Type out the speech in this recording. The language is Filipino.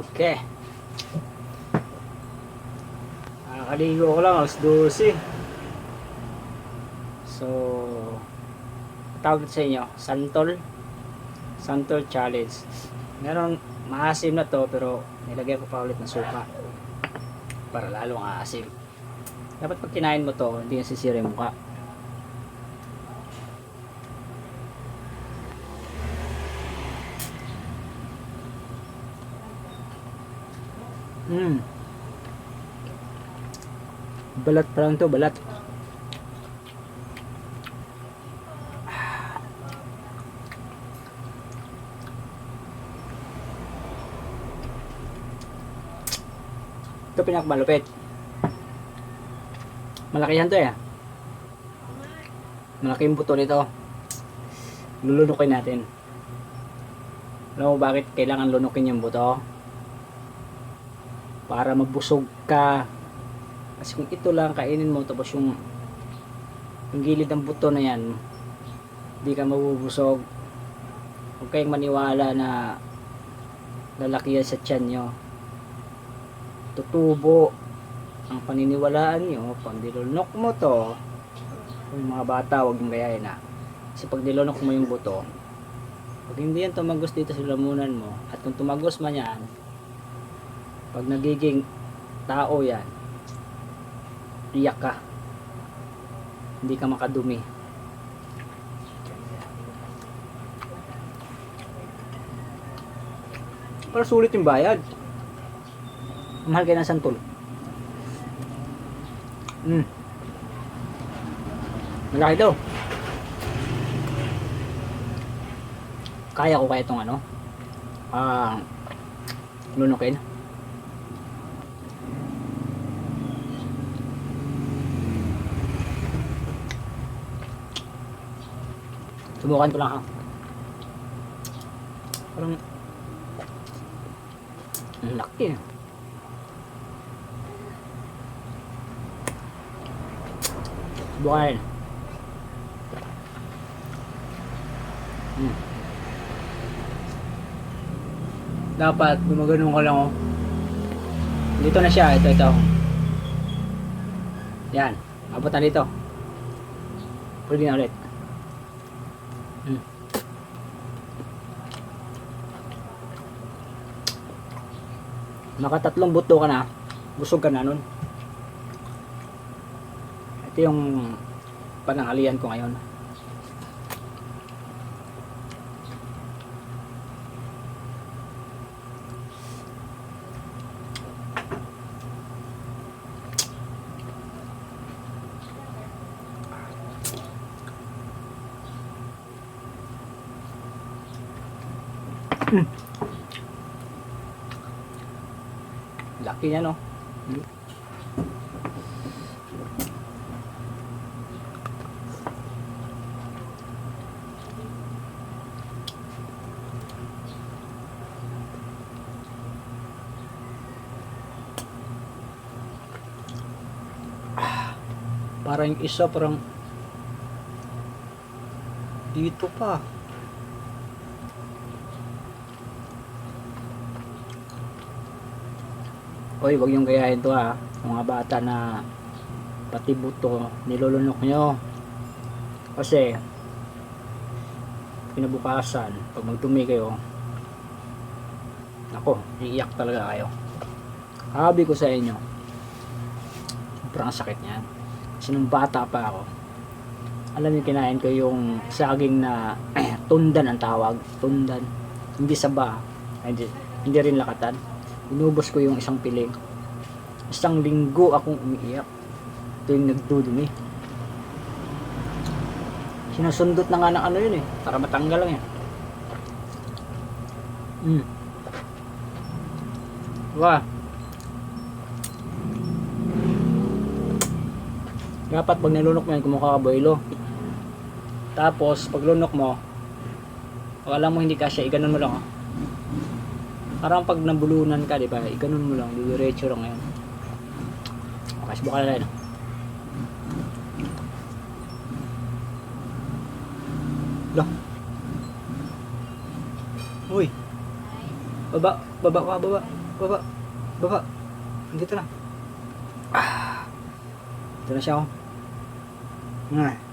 Okay. Nakakaligo ko lang, alas 12. So, tawag sa inyo, Santol. Santol Challenge. Meron, maasim na to, pero nilagay ko pa ulit ng suka. Para lalong aasim. Dapat pag kinain mo to, hindi nasisira yung mukha. Hmm. Balat pa lang to, balat. Ito pinakamalupit. Malaki yan to eh. Malaki yung buto nito. Lulunukin natin. Alam mo bakit kailangan lunukin yung buto? Para mabusog ka. Kasi kung ito lang kainin mo tapos yung yung gilid ng buto na yan hindi ka mabubusog. Huwag kayong maniwala na lalaki yan sa tiyan nyo. Tutubo ang paniniwalaan nyo pag nilunok mo to yung mga bata huwag mong gayahin na kasi pag nilunok mo yung buto pag hindi yan tumagos dito sa lamunan mo at kung tumagos man yan pag nagiging tao yan iyak ka. Hindi ka makadumi. Para sulit yung bayad. Mahal kayo ng santol mm. malaki daw kaya ko kaya itong ano ah lunukin Subukan ko lang ha. Parang ang laki eh. Subukan. Hmm. Dapat gumaganon ka lang oh. Dito na siya, ito ito. Yan, abot na dito. Pwede na ulit. Hmm. Nakatatlong buto ka na, busog ka na nun. Ito yung panangalian ko ngayon. Laki niya no. Ah, Parang yung isa parang dito pa. Oy, wag yung gayahin to ha. Mga bata na pati buto nilulunok nyo. Kasi kinabukasan pag magdumi kayo ako, iiyak talaga kayo. Sabi ko sa inyo, sobrang sakit niyan. Kasi nung bata pa ako, alam niyo kinain ko yung saging na tundan ang tawag, tundan. Hindi saba, hindi, hindi rin lakatan inubos ko yung isang piling isang linggo akong umiiyak ito yung nagdudumi sinusundot na nga ng ano yun eh para matanggal lang yan mm. Diba? Dapat pag nilunok mo yan, kumukha ka boilo. Tapos, pag lunok mo, alam mo hindi kasya, iganon mo lang oh. Parang pag nabulunan ka, di ba? Ganun mo lang, diretso lang yan. Okay, subukan na rin. Lo. Uy. Baba, baba ka, baba. baba. Baba. Andito na. Ah. Ito na siya oh. Ah.